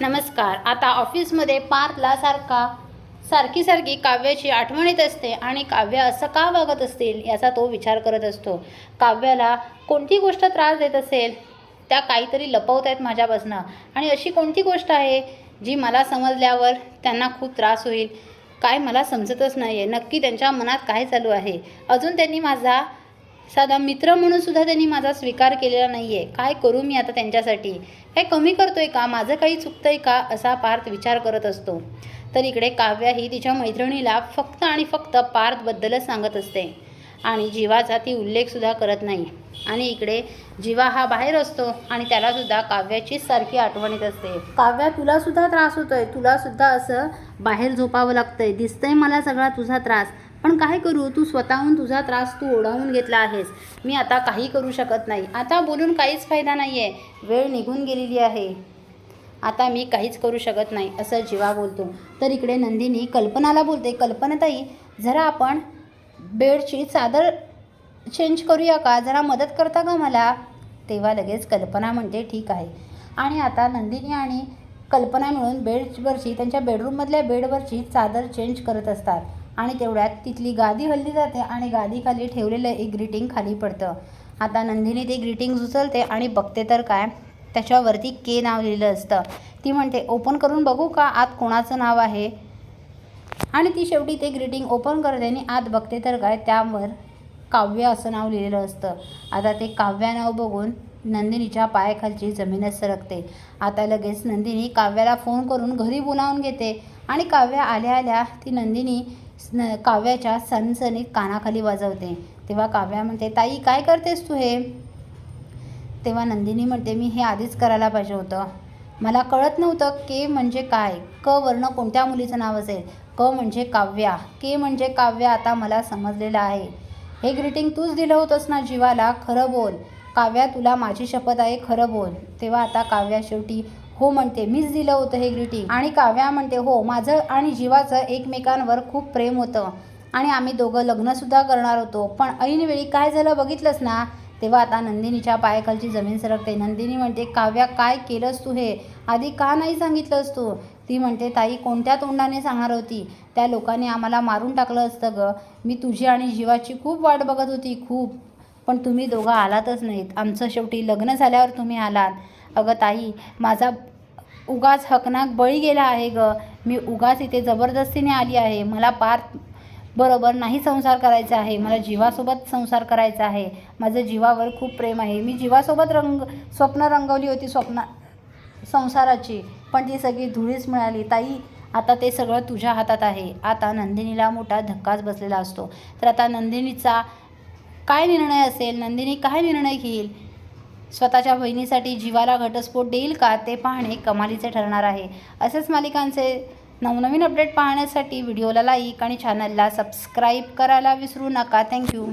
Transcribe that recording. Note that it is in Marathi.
नमस्कार. आता ऑफिसमध्ये पार्थला सारखा सारखी सारखी काव्याची आठवण येत असते आणि काव्य असं का वागत असतील याचा तो विचार करत असतो. काव्याला कोणती गोष्ट त्रास देत असेल त्या काहीतरी लपवत आहेत माझ्यापासनं. आणि अशी कोणती गोष्ट आहे जी मला समजल्यावर त्यांना खूप त्रास होईल? काय मला समजतच नाही आहे नक्की त्यांच्या मनात काय चालू आहे? अजून त्यांनी माझा साधा मित्र म्हणून सुद्धा त्यांनी माझा स्वीकार केलेला नाही आहे काय करू मी आता त्यांच्यासाठी? काय कमी करतोय का? माझं काही चुकतंय का? असा पार्थ विचार करत असतो. तर इकडे काव्या ही तिच्या मैत्रिणीला फक्त आणि फक्त पार्थबद्दलच सांगत असते. आणि जीवाचा ती उल्लेखसुद्धा करत नाही. आणि इकडे जीवा हा बाहेर असतो आणि त्यालासुद्धा काव्याचीच सारखी आठवण येत असते. काव्या तुलासुद्धा त्रास होतोय. तुलासुद्धा असं बाहेर झोपावं लागतंय. दिसतंय मला सगळा तुझा त्रास. पण काय करू? तू स्वतःहून तुझा त्रास तू ओढावून घेतला आहेस. मी आता काही करू शकत नाही. आता बोलून काहीच फायदा नाही आहे वेळ निघून गेलेली आहे. आता मी काहीच करू शकत नाही असं जीवा बोलतो. तर इकडे नंदिनी कल्पनाला बोलते कल्पनाताई जरा आपण बेडची चादर चेंज करूया का? जरा मदत करता का मला? तेव्हा लगेच कल्पना म्हणते ठीक आहे. आणि आता नंदिनी आणि कल्पना मिळून बेडवरची त्यांच्या बेडरूममधल्या बेडवरची चादर चेंज करत असतात. आणि तेवढ्यात तिथली गादी हल्ली जाते आणि गादीखाली ठेवलेलं एक ग्रीटिंग खाली पडतं. आता नंदिनी ते ग्रीटिंग उचलते आणि बघते तर काय त्याच्यावरती के नाव लिहिलं असतं. ती म्हणते ओपन करून बघू का आत कोणाचं नाव आहे? आणि ती शेवटी ते ग्रीटिंग ओपन करते आणि आत बघते तर काय त्यावर काव्य असं नाव लिहिलेलं असतं. आता ते काव्या नाव बघून नंदिनीच्या पायाखालची जमीनच सरकते. आता लगेच नंदिनी काव्याला फोन करून घरी बोलावून घेते. आणि काव्य आल्या आल्या ती नंदिनी न काव्याच्या सणसणीत कानाखाली वाजवते. तेव्हा काव्या म्हणते ताई काय करतेस तू हे? तेव्हा नंदिनी म्हणते मी हे आधीच करायला पाहिजे होतं. मला कळत नव्हतं के म्हणजे काय? क वर्ण कोणत्या मुलीचं नाव असेल? क म्हणजे काव्या. के म्हणजे काव्य आता मला समजलेलं आहे. हे ग्रीटिंग तूच दिलं होतंस ना जीवाला? खरं बोल. काव्या तुला माझी शपथ आहे खरं बोल. तेव्हा आता काव्या शेवटी हो म्हणते मीच दिलं होतं हे ग्रीटिंग आणि काव्या म्हणते हो माझं आणि जीवाचं एकमेकांवर खूप प्रेम होतं. आणि आम्ही दोघं लग्नसुद्धा करणार होतो. पण ऐनवेळी काय झालं बघितलंस ना? तेव्हा आता नंदिनीच्या पायाखालची जमीन सरकते. नंदिनी म्हणते काव्या काय केलंस तू हे? आधी का नाही सांगितलंस तू? ती म्हणते ताई कोणत्या तोंडाने सांगणार होती? त्या लोकांनी आम्हाला मारून टाकलं असतं गं. मी तुझी आणि जीवाची खूप वाट बघत होती खूप. पण तुम्ही दोघं आलातच नाहीत. आमचं शेवटी लग्न झाल्यावर तुम्ही आलात. अगं ताई माझा उगाच हकनाक बळी गेला आहे ग. मी उगाच इथे जबरदस्तीने आली आहे. मला पार बरोबर नाही संसार करायचा आहे. मला जीवासोबत संसार करायचा आहे. माझं जीवावर खूप प्रेम आहे. मी जीवासोबत रंग स्वप्न रंगवली होती स्वप्न संसाराची. पण ती सगळी धुळीच मिळाली. ताई आता ते सगळं तुझ्या हातात आहे. आता नंदिनीला मोठा धक्काच बसलेला असतो. तर आता नंदिनीचा काय निर्णय असेल? नंदिनी काय निर्णय घेईल? स्वतःच्या बहिणीसाठी जीवाला घटस्फोट देईल का ते पाहणे कमालीचे ठरणार आहे. असेच मालिकांचे नवनवीन अपडेट पाहण्यासाठी व्हिडिओला लाईक आणि चॅनलला सबस्क्राईब करायला विसरू नका. थँक्यू